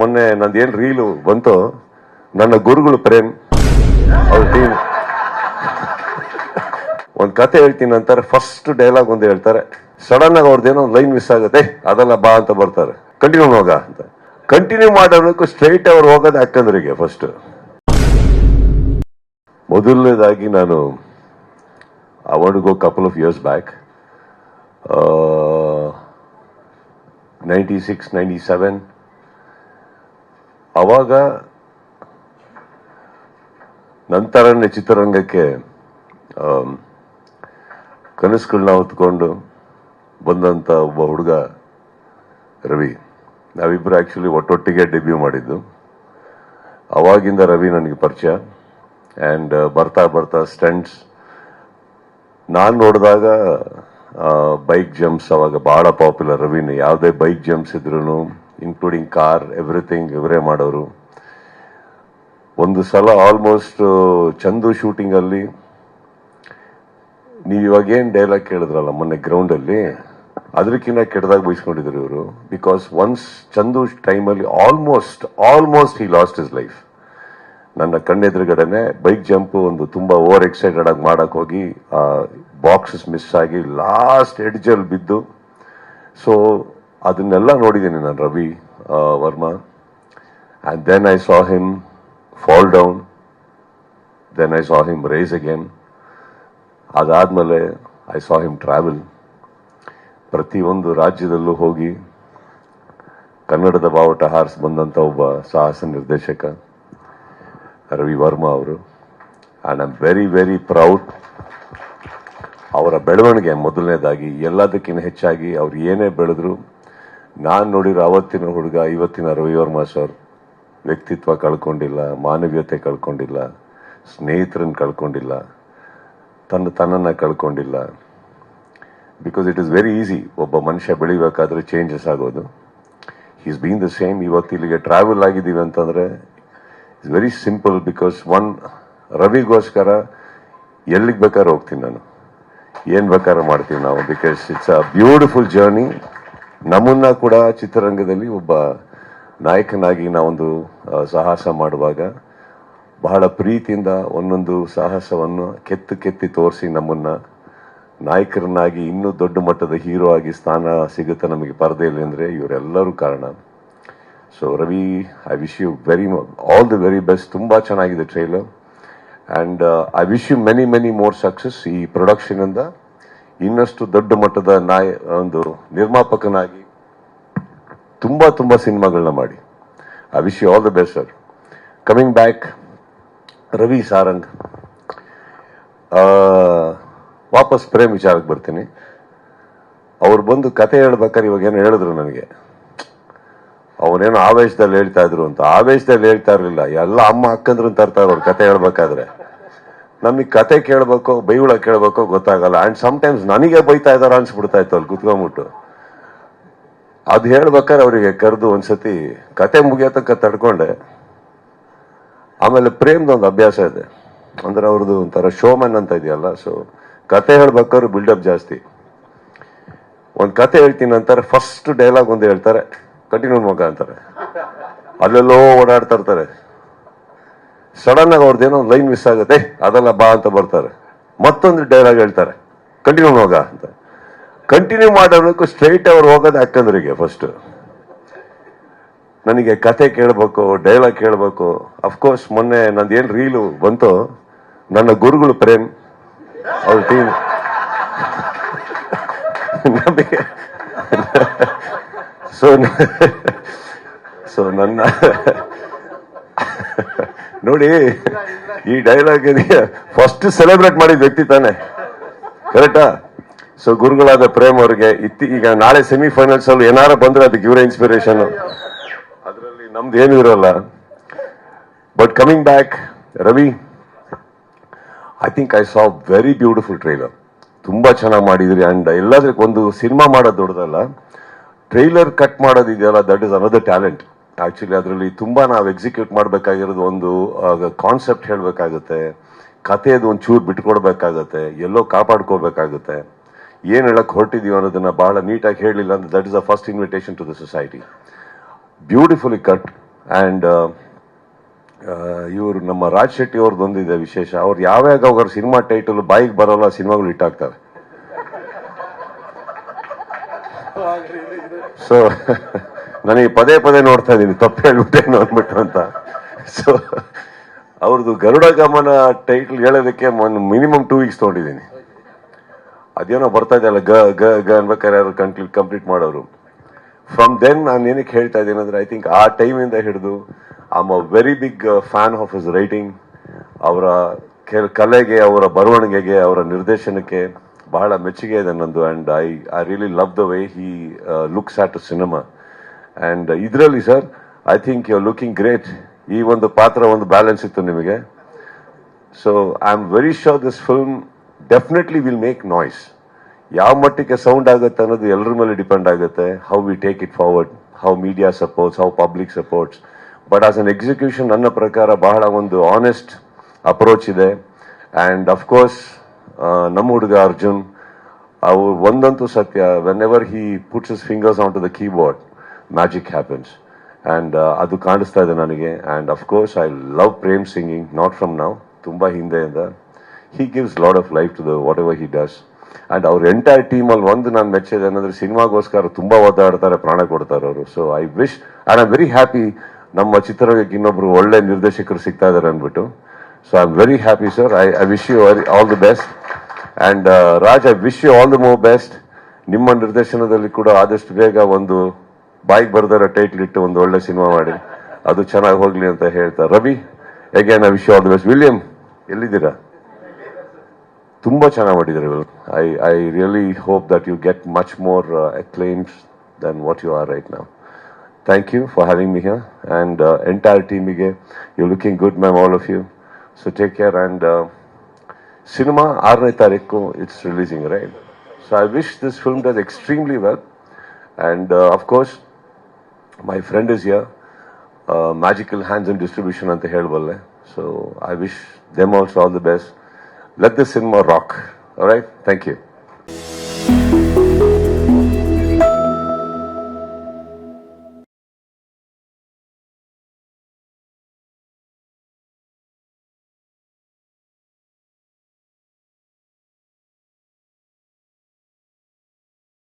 ಮೊನ್ನೆ ನಂದು ಏನು ರೀಲು ಬಂತು, ನನ್ನ ಗುರುಗಳು ಪ್ರೇಮ್ ಅವ್ರ ಟೀಮ್ ಒಂದು ಕತೆ ಹೇಳ್ತೀನಿ ಅಂತಾರೆ ಫಸ್ಟ್ ಡೈಲಾಗ್ ಒಂದು ಹೇಳ್ತಾರೆ. ಸಡನ್ ಆಗಿ ಅವ್ರದ್ದು ಏನೋ ಲೈನ್ ಮಿಸ್ ಆಗುತ್ತೆ ಅದೆಲ್ಲ ಬಾ ಅಂತ ಬರ್ತಾರೆ. ಕಂಟಿನ್ಯೂ ಹೋಗ ಅಂತ. ಕಂಟಿನ್ಯೂ ಮಾಡೋದಕ್ಕೂ ಸ್ಟ್ರೈಟ್ ಅವ್ರು ಹೋಗೋದು ಯಾಕಂದ್ರಿಗೆ ಫಸ್ಟ್ ಮೊದಲನೇದಾಗಿ ನಾನು I go couple of years back ninety six ninety seven ಅವಾಗ ನಂತರನೇ ಚಿತ್ರರಂಗಕ್ಕೆ ಕನಸುಗಳನ್ನ ಹೊತ್ಕೊಂಡು ಬಂದಂತ ಒಬ್ಬ ಹುಡುಗ ರವಿ. ನಾವಿಬ್ಬರು ಆಕ್ಚುಲಿ ಒಟ್ಟೊಟ್ಟಿಗೆ ಡೆಬ್ಯೂ ಮಾಡಿದ್ದು. ಅವಾಗಿಂದ ರವಿ ನನಗೆ ಪರಿಚಯ. ಆ್ಯಂಡ್ ಬರ್ತಾ ಬರ್ತಾ ಸ್ಟಂಟ್ಸ್ ನಾನು ನೋಡಿದಾಗ ಬೈಕ್ ಜಂಪ್ಸ್ ಅವಾಗ ಭಾಳ ಪಾಪ್ಯುಲರ್ ರವಿನ. ಯಾವುದೇ ಬೈಕ್ ಜಂಪ್ಸ್ ಇದ್ರು ಇನ್ಕ್ಲೂಡಿಂಗ್ ಕಾರ್ ಎವ್ರಿಥಿಂಗ್ ಇವರೇ ಮಾಡೋರು. ಒಂದು ಸಲ ಆಲ್ಮೋಸ್ಟ್ ಚಂದು ಶೂಟಿಂಗಲ್ಲಿ ನೀವು ಇವಾಗ ಏನ್ ಡೈಲಾಗ್ ಕೇಳಿದ್ರಲ್ಲ ಮೊನ್ನೆ ಗ್ರೌಂಡ್ ಅಲ್ಲಿ ಅದಕ್ಕಿಂತ ಕೆಟ್ಟದಾಗ ಬಯಸ್ಕೊಂಡಿದ್ರು ಇವರು. ಬಿಕಾಸ್ ಒನ್ಸ್ ಚಂದು ಟೈಮಲ್ಲಿ ಆಲ್ಮೋಸ್ಟ್ ಆಲ್ಮೋಸ್ಟ್ ಈ ಲಾಸ್ಟ್ ಇಸ್ ಲೈಫ್ ನನ್ನ ಕಣ್ಣೆದುರುಗಡೆನೆ ಬೈಕ್ ಜಂಪ್ ಒಂದು ತುಂಬಾ ಓವರ್ ಎಕ್ಸೈಟೆಡ್ ಆಗಿ ಮಾಡಕ್ ಹೋಗಿ ಬಾಕ್ಸಸ್ ಮಿಸ್ ಆಗಿ ಲಾಸ್ಟ್ ಎಡ್ಜಲ್ಲಿ ಬಿದ್ದು. ಸೊ ಅದನ್ನೆಲ್ಲ ನೋಡಿದ್ದೀನಿ ನಾನು Ravi Varma. And then I saw him fall down then I saw him race again ಅದಾದಮೇಲೆ ಐ ಸಾ ಹಿಮ್ ಟ್ರಾವೆಲ್ ಪ್ರತಿಯೊಂದು ರಾಜ್ಯದಲ್ಲೂ ಹೋಗಿ ಕನ್ನಡದ ಬಾವುಟ ಹಾರ್ಸ್ ಬಂದಂಥ ಒಬ್ಬ ಸಾಹಸ ನಿರ್ದೇಶಕ ರವಿ ವರ್ಮಾ ಅವರು. And I'm very very proud ಅವರ ಬೆಳವಣಿಗೆ ಮೊದಲನೇದಾಗಿ ಎಲ್ಲದಕ್ಕಿಂತ ಹೆಚ್ಚಾಗಿ ಅವ್ರು ಏನೇ ಬೆಳೆದ್ರು ನಾನು ನೋಡಿರೋ ಅವತ್ತಿನ ಹುಡುಗ, ಇವತ್ತಿನ ರವಿವರ್ಮ ಸರ್, ವ್ಯಕ್ತಿತ್ವ ಕಳ್ಕೊಂಡಿಲ್ಲ, ಮಾನವೀಯತೆ ಕಳ್ಕೊಂಡಿಲ್ಲ ಸ್ನೇಹಿತರನ್ನ ಕಳ್ಕೊಂಡಿಲ್ಲ, ತನ್ನ ತನ್ನನ್ನು ಕಳ್ಕೊಂಡಿಲ್ಲ. Because it is very easy ಒಬ್ಬ ಮನುಷ್ಯ ಬೆಳಿಬೇಕಾದ್ರೆ ಚೇಂಜಸ್ ಆಗೋದು. ಈಸ್ ಬೀನ್ ದ ಸೇಮ್ ಇವತ್ತು ಇಲ್ಲಿಗೆ ಟ್ರಾವೆಲ್ ಆಗಿದ್ದೀವಿ ಅಂತಂದರೆ it's very simple because one ರವಿಗೋಸ್ಕರ ಎಲ್ಲಿಗೆ ಬೇಕಾದ್ರೆ ಹೋಗ್ತೀನಿ ನಾನು. ಏನು ಬೇಕಾದ್ರೆ ಮಾಡ್ತೀವಿ ನಾವು because it's a beautiful journey ನಮ್ಮನ್ನ ಕೂಡ ಚಿತ್ರರಂಗದಲ್ಲಿ ಒಬ್ಬ ನಾಯಕನಾಗಿ ನಾವೊಂದು ಸಾಹಸ ಮಾಡುವಾಗ ಬಹಳ ಪ್ರೀತಿಯಿಂದ ಒಂದೊಂದು ಸಾಹಸವನ್ನು ಕೆತ್ತು ಕೆತ್ತಿ ತೋರಿಸಿ ನಮ್ಮನ್ನ ನಾಯಕರನ್ನಾಗಿ ಇನ್ನೂ ದೊಡ್ಡ ಮಟ್ಟದ ಹೀರೋ ಆಗಿ ಸ್ಥಾನ ಸಿಗುತ್ತೆ ನಮಗೆ ಪರದೆಯಲ್ಲಿ ಅಂದರೆ ಇವರೆಲ್ಲರೂ ಕಾರಣ. So Ravi I wish you very all the very best ತುಂಬ ಚೆನ್ನಾಗಿದೆ trailer and I wish you many many more success ಈ ಪ್ರೊಡಕ್ಷನ್ ಇಂದ. ಇನ್ನಷ್ಟು ದೊಡ್ಡ ಮಟ್ಟದ ನಾಯ, ಒಂದು ನಿರ್ಮಾಪಕನಾಗಿ ತುಂಬಾ ತುಂಬಾ ಸಿನಿಮಾಗಳನ್ನ ಮಾಡಿ. I wish you all the best sir coming back Ravi Sarang ವಾಪಸ್ ಪ್ರೇಮ್ ವಿಚಾರಕ್ಕೆ ಬರ್ತೀನಿ. ಅವ್ರು ಬಂದು ಕತೆ ಹೇಳ್ಬೇಕಾದ್ರೆ ಇವಾಗ ಏನು ಹೇಳಿದ್ರು ನನಗೆ? ಅವನೇನು ಆವೇಶದಲ್ಲಿ ಹೇಳ್ತಾ ಇದ್ರು ಅಂತ. ಆವೇಶದಲ್ಲಿ ಹೇಳ್ತಾ ಇರಲಿಲ್ಲ. ಎಲ್ಲ ಅಮ್ಮ ಅಕ್ಕಂದ್ರು ಅರ್ಥ ಅವ್ರು ಕತೆ ಹೇಳ್ಬೇಕಾದ್ರೆ. ನಮಗೆ ಕತೆ ಕೇಳಬೇಕು, ಬೈಗುಳ ಕೇಳಬೇಕು ಗೊತ್ತಾಗಲ್ಲ. ಆ್ಯಂಡ್ ಟೈಮ್ಸ್ ನನಗೆ ಬೈತಾ ಇದಾರ ಅನ್ಸ್ಬಿಡ್ತಾ ಇತ್ತು ಅಲ್ಲಿ ಕುತ್ಕೊಂಬಿಟ್ಟು ಅದು ಹೇಳ್ಬೇಕಾದ್ರೆ ಅವರಿಗೆ ಕರೆದು ಒಂದ್ಸತಿ ಕತೆ ಮುಗಿಯೋ ತನಕ ತಡ್ಕೊಂಡೆ. ಆಮೇಲೆ ಪ್ರೇಮ್ದು ಒಂದು ಅಭ್ಯಾಸ ಇದೆ. ಅಂದ್ರೆ ಅವ್ರದ್ದು ಒಂಥರ ಶೋಮನ್ ಅಂತ ಇದೆಯಲ್ಲ ಸೊ ಕತೆ ಹೇಳ್ಬೇಕಾದ್ರೆ ಬಿಲ್ಡಪ್ ಜಾಸ್ತಿ. ಒಂದು ಕತೆ ಹೇಳ್ತೀನಿ ಅಂತಾರೆ ಫಸ್ಟ್ ಡೈಲಾಗ್ ಒಂದು ಹೇಳ್ತಾರೆ ಕಂಟಿನ್ಯೂ ಮಗ ಅಂತಾರೆ ಅಲ್ಲೆಲ್ಲೋ ಓಡಾಡ್ತಾ ಇರ್ತಾರೆ. ಸಡನ್ ಆಗಿ ಅವ್ರದ್ದೇನೋ ಏನೋ ಲೈನ್ ಮಿಸ್ ಆಗುತ್ತೆ, ಅದೆಲ್ಲ ಬಾ ಅಂತ ಬರ್ತಾರೆ. ಮತ್ತೊಂದು ಡೈಲಾಗ್ ಹೇಳ್ತಾರೆ ಕಂಟಿನ್ಯೂ ಹೋಗ ಅಂತ. ಕಂಟಿನ್ಯೂ ಮಾಡೋದಕ್ಕೂ ಸ್ಟ್ರೈಟ್ ಅವ್ರು ಹೋಗೋದು ಯಾಕಂದ್ರಿಗೆ ಫಸ್ಟ್ ನನಗೆ ಕತೆ ಕೇಳಬೇಕು ಡೈಲಾಗ್ ಕೇಳಬೇಕು. ಅಫ್ಕೋರ್ಸ್ ಮೊನ್ನೆ ನಂದು ಏನ್ ರೀಲು ಬಂತು, ನನ್ನ ಗುರುಗಳು ಪ್ರೇಮ್, ಅವ್ರ ಟೀಮ್ ನಮಗೆ ಸೊ ಸೊ ನನ್ನ ನೋಡಿ, ಈ ಡೈಲಾಗ್ ಫಸ್ಟ್ ಸೆಲೆಬ್ರೇಟ್ ಮಾಡಿದ ವ್ಯಕ್ತಿ ತಾನೆ. ಕರೆಕ್ಟಾ ಸೊ ಗುರುಗಳಾದ ಪ್ರೇಮ್ ಅವರಿಗೆ ಇತ್ತಿ, ಈಗ ನಾಳೆ ಸೆಮಿಫೈನಲ್ಸ್ ಅಲ್ಲಿ ಏನಾರ ಬಂದ್ರೆ ಅದಕ್ಕೆ ಇವರ ಇನ್ಸ್ಪಿರೇಷನ್ ಅದರಲ್ಲಿ ನಮ್ದು ಏನು ಇರೋಲ್ಲ. But coming back Ravi I think I saw very beautiful trailer ತುಂಬಾ ಚೆನ್ನಾಗಿ ಮಾಡಿದ್ರಿ ಅಂಡ್ ಎಲ್ಲಾದ್ರೂ ಒಂದು ಸಿನಿಮಾ ಮಾಡೋದು ದೊಡ್ಡದಲ್ಲ. Trailer cut ಮಾಡೋದಿದೆಯಲ್ಲ that is another talent actually ಅದರಲ್ಲಿ ತುಂಬ ನಾವು ಎಕ್ಸಿಕ್ಯೂಟ್ ಮಾಡಬೇಕಾಗಿರೋದು ಒಂದು ಕಾನ್ಸೆಪ್ಟ್ ಹೇಳಬೇಕಾಗುತ್ತೆ. ಕಥೆಯದು ಒಂದು ಚೂರು ಬಿಟ್ಕೊಡ್ಬೇಕಾಗತ್ತೆ. ಎಲ್ಲೋ ಕಾಪಾಡ್ಕೋಬೇಕಾಗುತ್ತೆ ಏನು ಹೇಳಕ್ಕೆ ಹೊರಟಿದೀವಿ ಅನ್ನೋದನ್ನ ಬಹಳ ನೀಟಾಗಿ ಹೇಳಲಿಲ್ಲ ಅಂದ್ರೆ that is a first invitation to the society beautifully cut and ಇವರು ನಮ್ಮ ರಾಜ್ ಶೆಟ್ಟಿ ಅವ್ರದ್ದು ಒಂದಿದೆ ವಿಶೇಷ. ಅವ್ರು ಯಾವ್ಯಾವ ಅವ್ರ ಸಿನಿಮಾ ಟೈಟಲ್ ಬಾಯಿಗೆ ಬರೋಲ್ಲ ಸಿನಿಮಾಗಳು ಇಟ್ಟಾಗ್ತಾರೆ ಸೊ ನನಗೆ ಪದೇ ಪದೇ ನೋಡ್ತಾ ಇದ್ದೀನಿ, ತಪ್ಪು ಹೇಳ್ಬಿಟ್ಟೇನು ಅಂದ್ಬಿಟ್ಟು ಅಂತ. ಸೊ ಅವ್ರದ್ದು ಗರುಡ ಗಮನ ಟೈಟಲ್ ಹೇಳೋದಕ್ಕೆ ಮಿನಿಮಮ್ ಟೂ ವೀಕ್ಸ್ ತೊಗೊಂಡಿದ್ದೀನಿ. ಅದೇನೋ ಬರ್ತಾ ಇದೆಯಲ್ಲ ಗ ಗ ಗ ಅನ್ಬೇಕಾದ್ರೆ ಯಾರು ಕಂಪ್ಲೀಟ್ ಕಂಪ್ಲೀಟ್ ಮಾಡೋರು. ಫ್ರಮ್ ದೆನ್ ನಾನು ಏನಕ್ಕೆ ಹೇಳ್ತಾ ಇದ್ದೀನಿ ಅಂದರೆ ಐ ಥಿಂಕ್ ಆ ಟೈಮಿಂದ ಹಿಡಿದು am a very big fan of his writing ಅವರ ಕಲೆಗೆ, ಅವರ ಬರವಣಿಗೆಗೆ, ಅವರ ನಿರ್ದೇಶನಕ್ಕೆ ಬಹಳ ಮೆಚ್ಚುಗೆ ಇದೆ ನಂದು. And I I really love the way he looks at cinema and ಇದರಲ್ಲಿ sir I think you looking great ಈ ಒಂದು ಪಾತ್ರ, ಒಂದು ಬ್ಯಾಲೆನ್ಸ್ ಇತ್ತು ನಿಮಗೆ. So I am very sure this film definitely will make noise ಯಾವ ಮಟ್ಟಿಗೆ ಸೌಂಡ್ ಆಗುತ್ತೆ ಅನ್ನೋದು ಎಲ್ಲರ ಮೇಲೆ ಡಿಪೆಂಡ್ ಆಗುತ್ತೆ. How we take it forward how media supports how public supports but as an execution ನನ್ನ ಪ್ರಕಾರ ಬಹಳ ಒಂದು ಆನೆಸ್ಟ್ ಅಪ್ರೋಚ್ ಇದೆ. ಅಂಡ್ ಅಫ್ಕೋರ್ಸ್ ನಮ್ಮ ಹುಡುಗ ಅರ್ಜುನ್, ಅವು ಒಂದಂತೂ ಸತ್ಯ. When ever he puts fingers on to the keyboard magic happens and ಅದು ಕಾಣಿಸ್ತಾ ಇದೆ ನನಗೆ. And of course I love Prem singing not from ನಾವು ತುಂಬ ಹಿಂದೆಯಿಂದ. He gives lot of life to the what ever he does and ಅವ್ರ entire ಟೀಮಲ್ಲಿ ಒಂದು ನಾನು ಮೆಚ್ಚಿದೆ ಏನಂದ್ರೆ ಸಿನಿಮಾಗೋಸ್ಕರ ತುಂಬ ಒದ್ದಾಡ್ತಾರೆ, ಪ್ರಾಣ ಕೊಡ್ತಾರೆ ಅವರು. So I wish and I very happy ನಮ್ಮ ಚಿತ್ರರಂಗಕ್ಕೆ ಇನ್ನೊಬ್ಬರು ಒಳ್ಳೆ ನಿರ್ದೇಶಕರು ಸಿಗ್ತಾ ಇದ್ದಾರೆ ಅಂದ್ಬಿಟ್ಟು. So I am very happy sir I I wish you all the best and Raj I wish you all the more best ನಿಮ್ಮ ನಿರ್ದೇಶನದಲ್ಲಿ ಕೂಡ ಆದಷ್ಟು ಬೇಗ ಒಂದು ಬಾಯಿಗೆ ಬರ್ದಾರ ಟೈಟ್ಲ್ ಇಟ್ಟು ಒಂದು ಒಳ್ಳೆ ಸಿನಿಮಾ ಮಾಡಿ. ಅದು ಚೆನ್ನಾಗಿ ಹೋಗ್ಲಿ ಅಂತ ಹೇಳ್ತಾ Ravi again I wish all the best William, ಎಲ್ಲಿದ್ದೀರಾ? ತುಂಬಾ ಚೆನ್ನಾಗಿ ಮಾಡಿದ್ದಾರೆ I I really hope that you get much more acclaims than what you are right ನಾವು thank you for having me here and entire ಟೀಮಿಗೆ you looking good ma'am all of you so take care and cinema ಆರನೇ ತಾರೀಕು it's releasing right so I wish this film does extremely well and of course my friend is your magical hands and distribution ಅಂತ ಹೇಳಬಲ್ಲೆ. So I wish them also all the best let the cinema rock right thank you